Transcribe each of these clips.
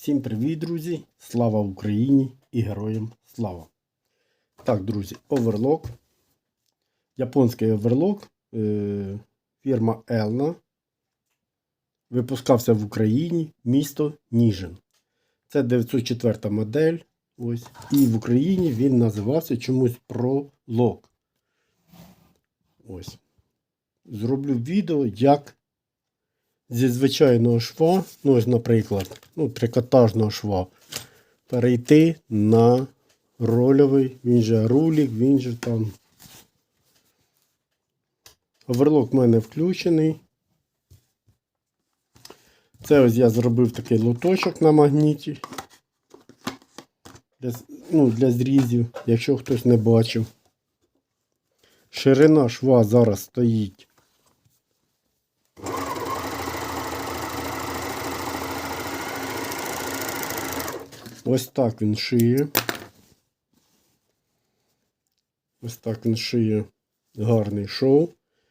Всім привіт, друзі! Слава Україні і героям слава! Так, друзі, оверлок. Японський оверлок. Е, фірма Elna. Випускався в Україні місто Ніжин. Це 904 модель. Ось. І в Україні він називався чомусь Пролог. Ось. Зроблю відео, як зі звичайного шва, ну ось, наприклад, ну, трикотажного шва, перейти на рольовий, він же рулік, він же там. Оверлок в мене включений. Це ось я зробив такий лоточок на магніті. Для, ну, для зрізів, якщо хтось не бачив. Ширина шва зараз стоїть Ось так він шиє. Ось так він шиє гарний шоу.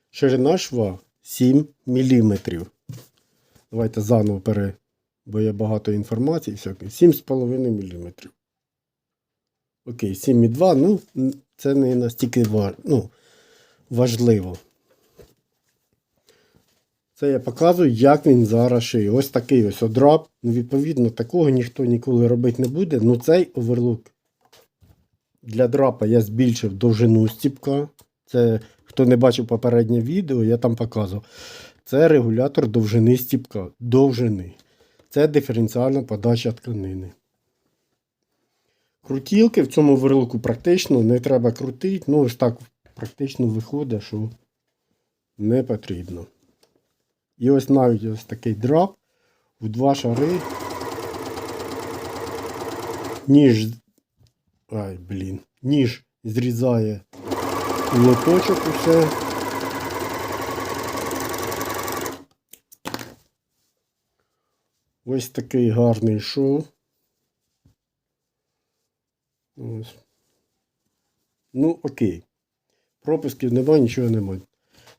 Ширина шва 7 мм. Давайте заново пере, бо є багато інформації. 7,5 мм. Окей, 7,2. Ну, це не настільки важ... ну, важливо. Це я показую, як він зараз шиє. Ось такий ось одраб. Ну, відповідно, такого ніхто ніколи робити не буде. Ну цей оверлук для драпа я збільшив довжину стіпка. Це, хто не бачив попереднє відео, я там показував. Це регулятор довжини стіпка. Довжини. Це диференціальна подача тканини. Крутілки в цьому оверлуку практично не треба крутити. Ну, ось так практично виходить, що не потрібно. І ось навіть ось такий драп в два шари. Ніж. Ай, блін. Ніж зрізає лоточок усе. Ось такий гарний шов. Ось. Ну, окей. Пропусків немає, нічого немає.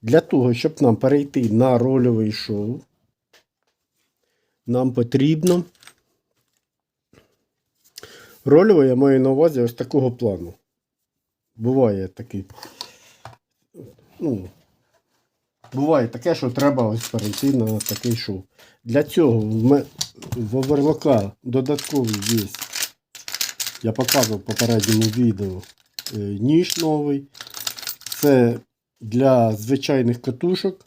Для того, щоб нам перейти на рольовий шоу, нам потрібно рольовий я маю на увазі ось такого плану. Буває такий. Ну, буває таке, що треба ось перейти на такий шоу. Для цього в, оверлока додатковий є. Я показував в попередньому відео е, ніж новий. Це для звичайних катушок.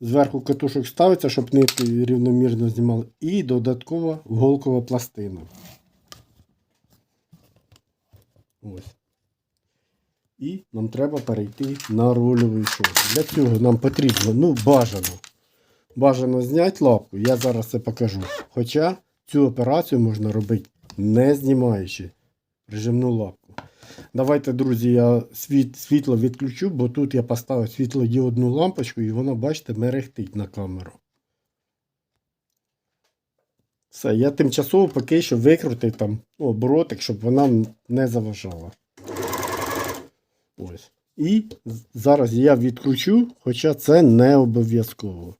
Зверху катушок ставиться, щоб нитки рівномірно знімали. І додаткова голкова пластина. Ось. І нам треба перейти на рольовий шов. Для цього нам потрібно, ну, бажано. Бажано зняти лапку. Я зараз це покажу. Хоча цю операцію можна робити не знімаючи прижимну лапку. Давайте, друзі, я світ, світло відключу, бо тут я поставив світлодіодну лампочку і воно, бачите, мерехтить на камеру. Все, я тимчасово поки що викрутив там оборотик, щоб вона не заважала. Ось. І зараз я відкручу, хоча це не обов'язково.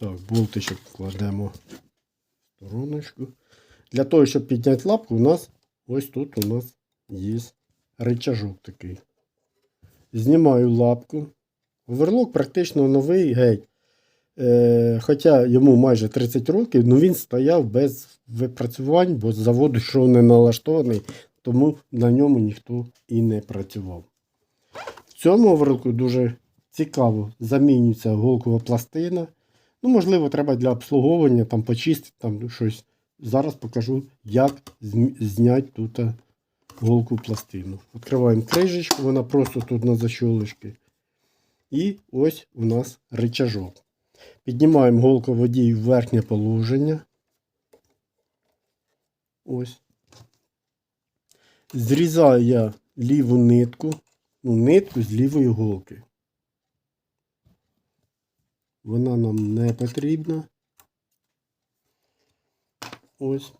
Так, болтичок кладемо в стороночку. Для того, щоб підняти лапку, у нас ось тут у нас є рычажок такий. Знімаю лапку. Оверлок практично новий геть. Е, хоча йому майже 30 років, але він стояв без випрацювань, бо з заводу йшов не налаштований, тому на ньому ніхто і не працював. В цьому оверлоку дуже цікаво замінюється голкова пластина. Ну, можливо, треба для обслуговування там почистити там щось. Зараз покажу, як зняти тут е, голку пластину. Відкриваємо кришечку, вона просто тут на защолочці. І ось у нас рычажок. Піднімаємо голку водій в верхнє положення. Ось. Зрізаю я ліву нитку, ну, нитку з лівої голки. Вона нам не потрібна. Ось.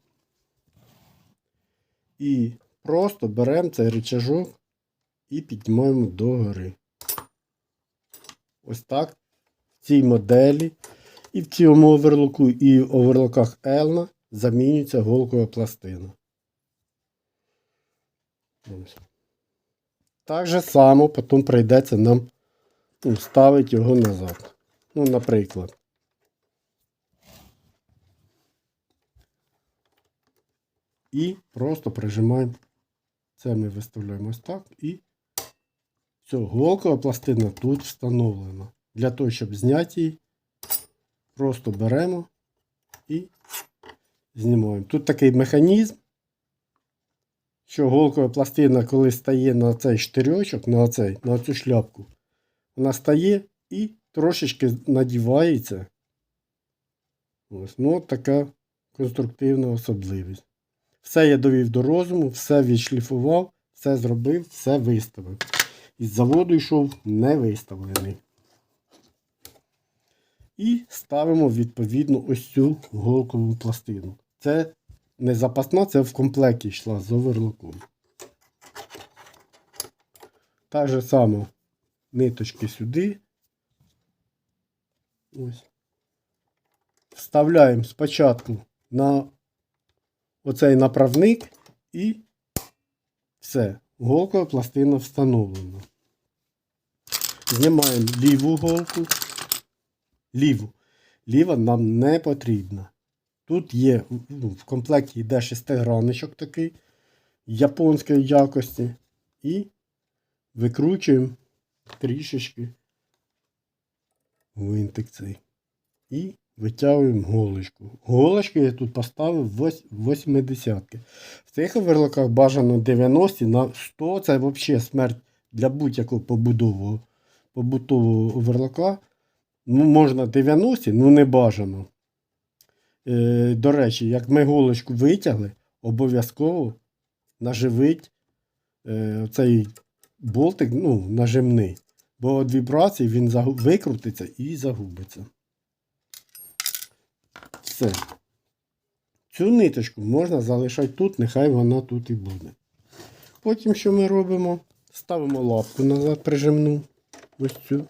І просто беремо цей рычажок і піднімаємо догори. Ось так. В цій моделі і в цьому оверлоку, і в оверлоках Елна замінюється голкова пластина. Ось. Так же само потім прийдеться нам ну, ставити його назад. Ну, наприклад. І просто прижимаємо. Це ми виставляємо ось так і все, голкова пластина тут встановлена. Для того, щоб зняти її, просто беремо і знімаємо. Тут такий механізм, що голкова пластина, коли стає на цей штирьочок, на, цей, на цю шляпку, вона стає і трошечки надівається. Ось, ну, така конструктивна особливість. Все я довів до розуму, все відшліфував, все зробив, все виставив. Із заводу йшов не виставлений. І ставимо відповідно ось цю голкову пластину. Це не запасна, це в комплекті йшла з оверлоком. Так же само ниточки сюди. Ось. Вставляємо спочатку на оцей направник і все. Голкова пластина встановлена. Знімаємо ліву голку. Ліву. Ліва нам не потрібна. Тут є, ну, в комплекті йде шестигранничок такий японської якості. І викручуємо трішечки гвинтик цей. І витягуємо голочку. Голочку я тут поставив 80 В цих оверлоках бажано 90 на 100 це взагалі смерть для будь-якого побудового, побутового оверлока. Ну, можна 90, ну не бажано. Е, до речі, як ми голочку витягли, обов'язково наживить е, цей болтик ну, нажимний. Бо від вібрації він викрутиться і загубиться. Все. Цю ниточку можна залишати тут, нехай вона тут і буде. Потім що ми робимо? Ставимо лапку назад прижимну. Ось цю.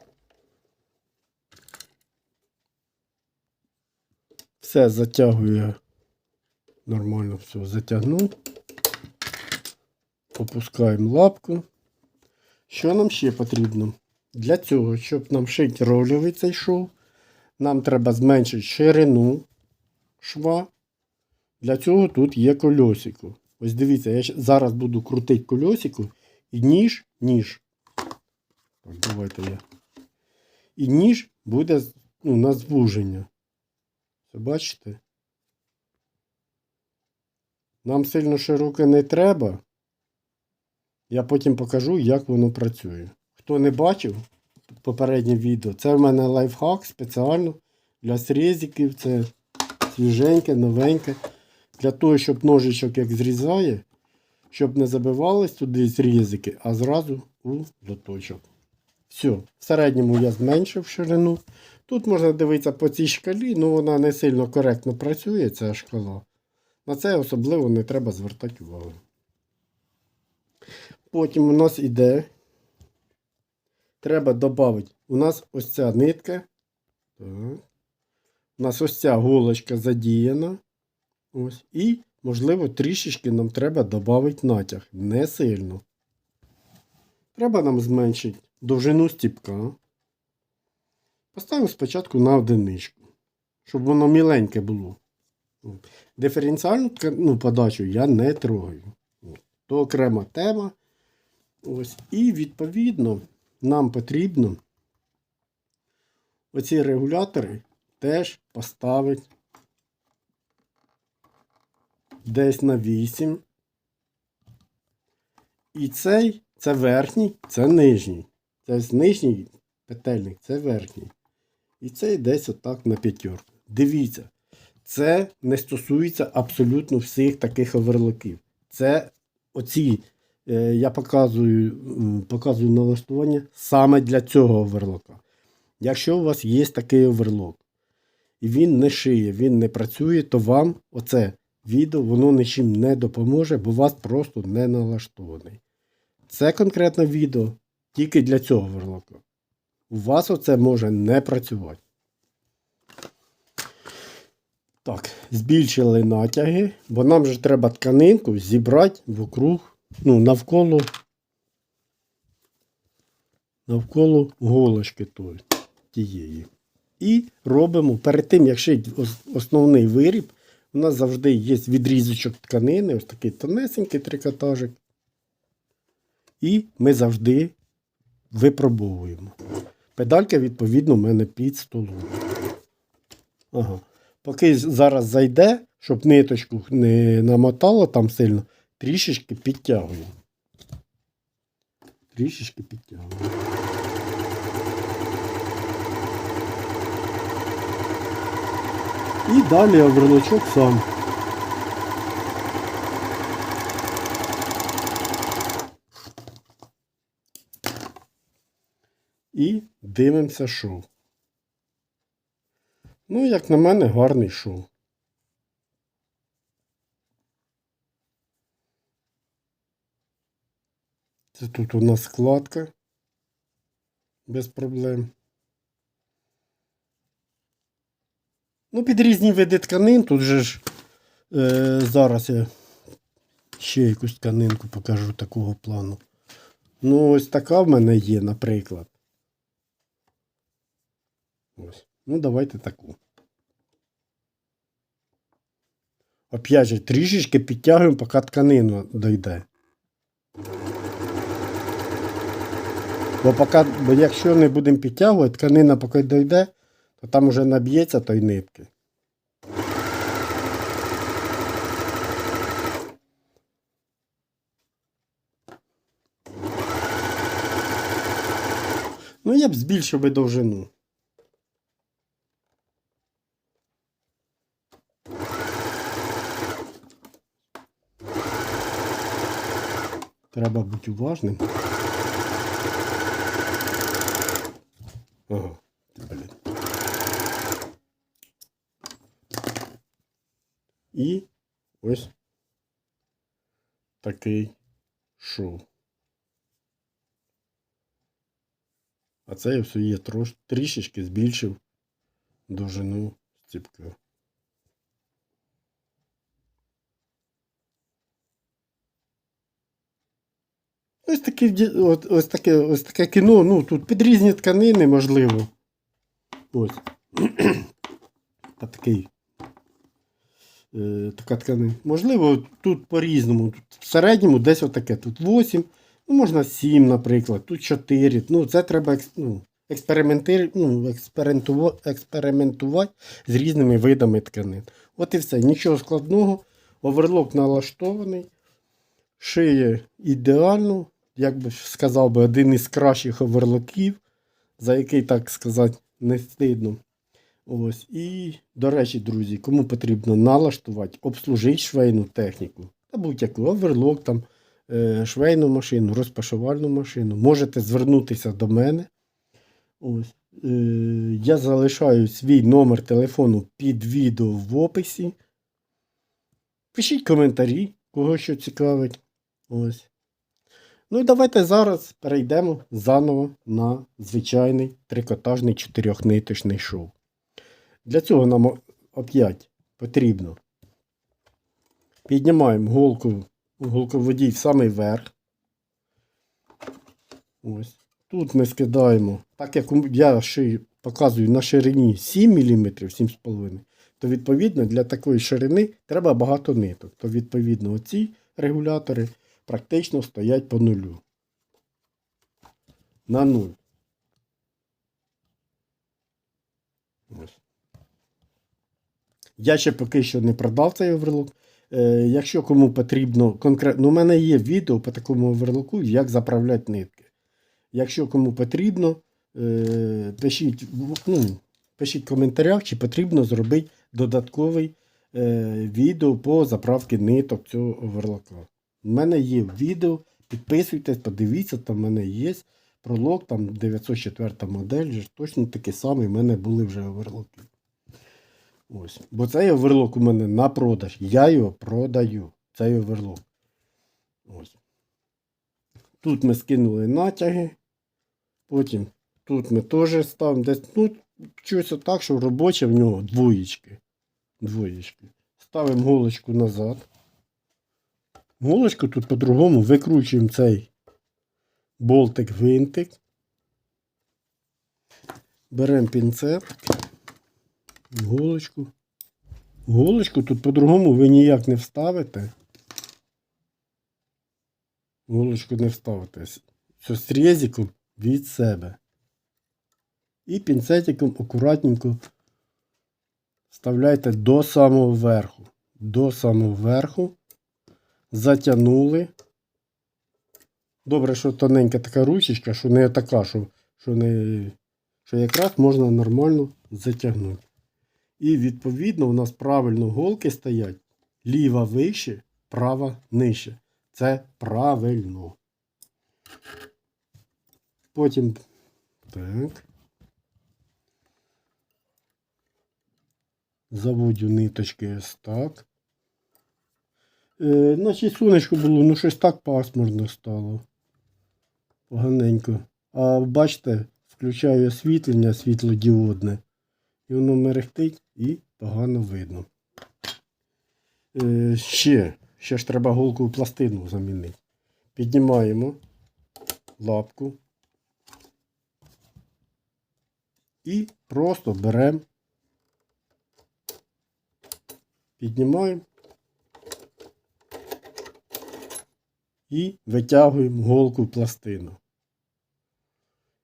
Все затягую я. Нормально все затягнув. Опускаємо лапку. Що нам ще потрібно? Для цього, щоб нам шити ролевий цей шов, нам треба зменшити ширину шва. Для цього тут є кольосико. Ось дивіться, я зараз буду крутити кольосико і ніж, ніж. Так, давайте я. І ніж буде ну, на звуження. Це бачите? Нам сильно широке не треба. Я потім покажу, як воно працює. Хто не бачив попереднє відео, це в мене лайфхак спеціально для срізиків. Це свіженьке, новеньке. Для того, щоб ножичок як зрізає, щоб не забивались туди зрізики, а зразу у лоточок. Все, в середньому я зменшив ширину. Тут можна дивитися по цій шкалі, але вона не сильно коректно працює, ця шкала. На це особливо не треба звертати увагу. Потім у нас іде. Треба додати. У нас ось ця нитка. Так. У нас ось ця голочка задіяна. Ось. І, можливо, трішечки нам треба додати натяг. Не сильно. Треба нам зменшити довжину стіпка. Поставимо спочатку на одиничку, щоб воно міленьке було. Диференціальну ну, подачу я не трогаю. То окрема тема. Ось. І відповідно нам потрібно оці регулятори теж поставити десь на 8. І цей це верхній, це нижній. Це нижній петельник, це верхній. І цей десь отак на п'ятерку. Дивіться, це не стосується абсолютно всіх таких оверлоків. Це оці, я показую, показую налаштування саме для цього оверлока. Якщо у вас є такий оверлок, і він не шиє, він не працює, то вам оце відео воно нічим не допоможе, бо у вас просто не налаштований. це конкретне відео тільки для цього верлока. У вас оце може не працювати. Так, збільшили натяги, бо нам же треба тканинку зібрати вокруг, ну, навколо, навколо голочки тої, тієї. І робимо перед тим, як шити основний виріб, у нас завжди є відрізочок тканини, ось такий тонесенький трикотажик. І ми завжди випробовуємо. Педалька, відповідно, у мене під столом. Ага. Поки зараз зайде, щоб ниточку не намотало там сильно, трішечки підтягуємо. Трішечки підтягуємо. І далі оверлочок сам. І дивимося шоу. Ну, як на мене, гарний шоу. Це тут у нас складка. Без проблем. Ну, під різні види тканин. Тут же ж е, зараз я ще якусь тканинку покажу такого плану. Ну, ось така в мене є, наприклад. Ось. Ну, давайте таку. Опять же, трішечки підтягуємо, поки тканина дойде. Бо, поки, бо якщо не будемо підтягувати, тканина поки дойде, то там уже наб'ється той нитки. Ну, я б збільшив би довжину. Треба бути уважним. Ага, блін. І ось такий шов. А це я все є трош, трішечки збільшив довжину стіпка. Ось таке, от, ось, таке, ось таке кіно, ну тут під різні тканини, можливо. Ось. Та такий. Е, така тканина. Можливо, тут по-різному. В середньому десь отаке. Тут 8, ну можна 7, наприклад, тут 4. Ну, це треба ну, експерименти, ну, експериментувати, експериментувати з різними видами тканин. От і все. Нічого складного. Оверлок налаштований. Шиє ідеально, як би сказав би, один із кращих оверлоків, за який, так сказати, не стидно. Ось. І, до речі, друзі, кому потрібно налаштувати, обслужити швейну техніку, та будь-яку оверлок, там, е, швейну машину, розпашувальну машину, можете звернутися до мене. Ось. Е, я залишаю свій номер телефону під відео в описі. Пишіть коментарі, кого що цікавить. Ось. Ну і давайте зараз перейдемо заново на звичайний трикотажний чотирьохниточний шов. Для цього нам опять потрібно піднімаємо голку голководій в самий верх. Ось. Тут ми скидаємо, так як я шию, показую на ширині 7 мм, 7,5 то відповідно для такої ширини треба багато ниток. То відповідно оці регулятори практично стоять по нулю. На нуль. Ось. Я ще поки що не продав цей оверлок. Е, якщо кому потрібно конкретно, ну, у мене є відео по такому оверлоку, як заправляти нитки. Якщо кому потрібно, е, пишіть, ну, пишіть в коментарях, чи потрібно зробити додатковий е, відео по заправці ниток цього оверлока. У мене є відео, підписуйтесь, подивіться, там в мене є пролог, там 904 модель, точно такі самі в мене були вже оверлоки. Ось. Бо цей оверлок у мене на продаж. Я його продаю. Цей оверлок. Ось. Тут ми скинули натяги. Потім тут ми теж ставимо десь. Ну, щось так, що робоче в нього двоєчки. Двоєчки. Ставимо голочку назад. Голочку тут по-другому викручуємо цей болтик-гвинтик. Беремо пінцет. Голочку. Голочку тут по-другому ви ніяк не вставите. Голочку не вставите. Все з різиком від себе. І пінцетиком акуратненько вставляйте до самого верху. До самого верху. Затягнули. Добре, що тоненька така ручечка, що не така, що, що, не, що якраз можна нормально затягнути. І відповідно у нас правильно голки стоять ліва вище, права нижче. Це правильно. Потім так. Заводю ниточки ось так. Е, значить, сонечко було, ну щось так пасмурно стало. Поганенько. А бачите, включаю освітлення світлодіодне. І воно мерехтить і погано видно. Е, ще, ще ж треба голку пластину замінити. Піднімаємо лапку. І просто беремо. Піднімаємо. І витягуємо голку пластину.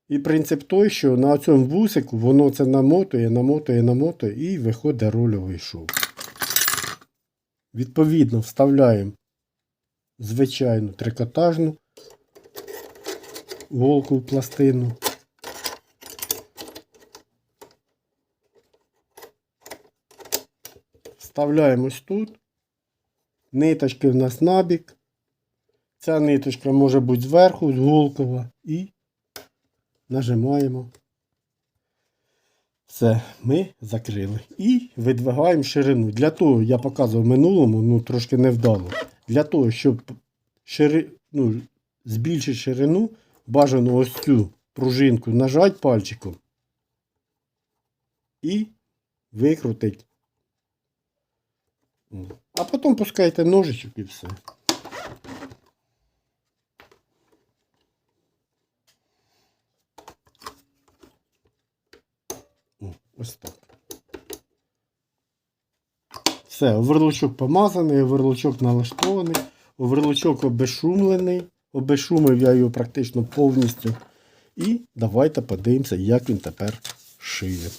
І принцип той, що на цьому вусику воно це намотує, намотує, намотує і виходить рольовий шов. Відповідно, вставляємо звичайну трикотажну голку в пластину. Вставляємо ось тут. Ниточки в нас набік. Ця ниточка може бути зверху, з голкова і нажимаємо. Все, ми закрили. І видвигаємо ширину. Для того, я показував в минулому, ну трошки невдало. Для того, щоб шири... ну, збільшити ширину, бажано ось цю пружинку нажати пальчиком і викрутити. А потім пускайте ножичок і все. Ось так. Все, оверлочок помазаний, оверлочок налаштований, оверлочок обезшумлений. Обезшумив я його практично повністю. І давайте подивимося, як він тепер шиє.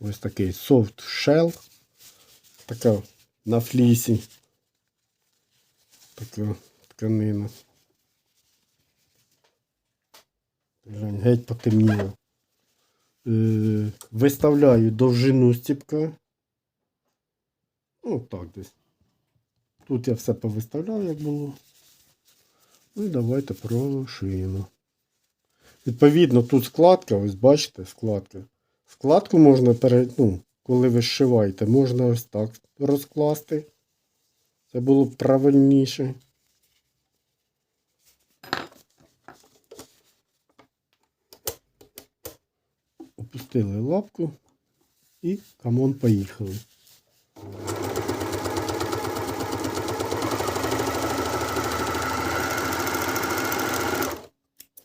Ось такий soft shell. Така на флісі. Така тканина. Геть потемніло. Е, виставляю довжину стіпка. Ну, так десь. Тут я все повиставляв, як було. Ну і давайте прошиємо. Відповідно, тут складка, ось бачите, складка. Складку можна пере... ну, коли ви зшиваєте, можна ось так розкласти. Це було б правильніше. Опустили лапку і камон поїхали.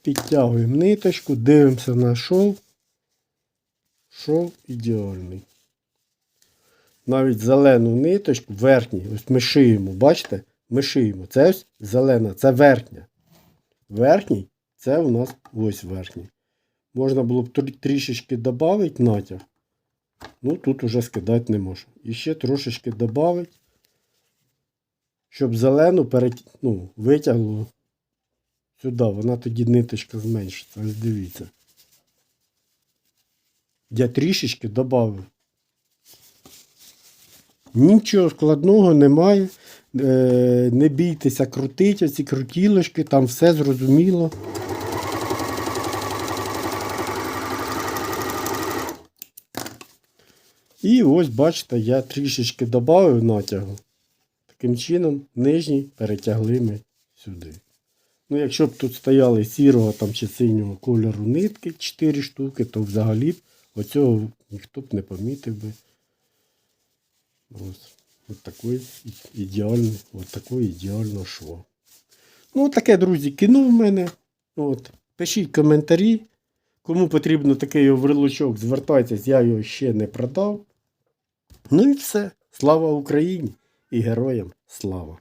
Підтягуємо ниточку, дивимося на шов. Шов ідеальний. Навіть зелену ниточку, верхній, ось ми шиємо, бачите? Ми шиємо. Це ось зелена, це верхня. Верхній це у нас ось верхній. Можна було б трішечки додати натяг. Ну, тут уже скидати не можу. І ще трошечки додати, щоб зелену перет... ну, витягло сюди. Вона тоді ниточка зменшиться. Ось дивіться. Я трішечки додав. Нічого складного немає. Е, не бійтеся крутити оці крутілочки, там все зрозуміло. І ось, бачите, я трішечки додав натягу. Таким чином, нижній перетягли ми сюди. Ну, якщо б тут стояли сірого там чи синього кольору нитки 4 штуки, то взагалі б оцього ніхто б не помітив би. Ось. От такий ідеальний, от такий ідеально шво. Ну, таке, друзі, кіно в мене. От. Пишіть коментарі. Кому потрібно такий оверлучок, звертайтесь, я його ще не продав. Ну і все. Слава Україні і героям слава!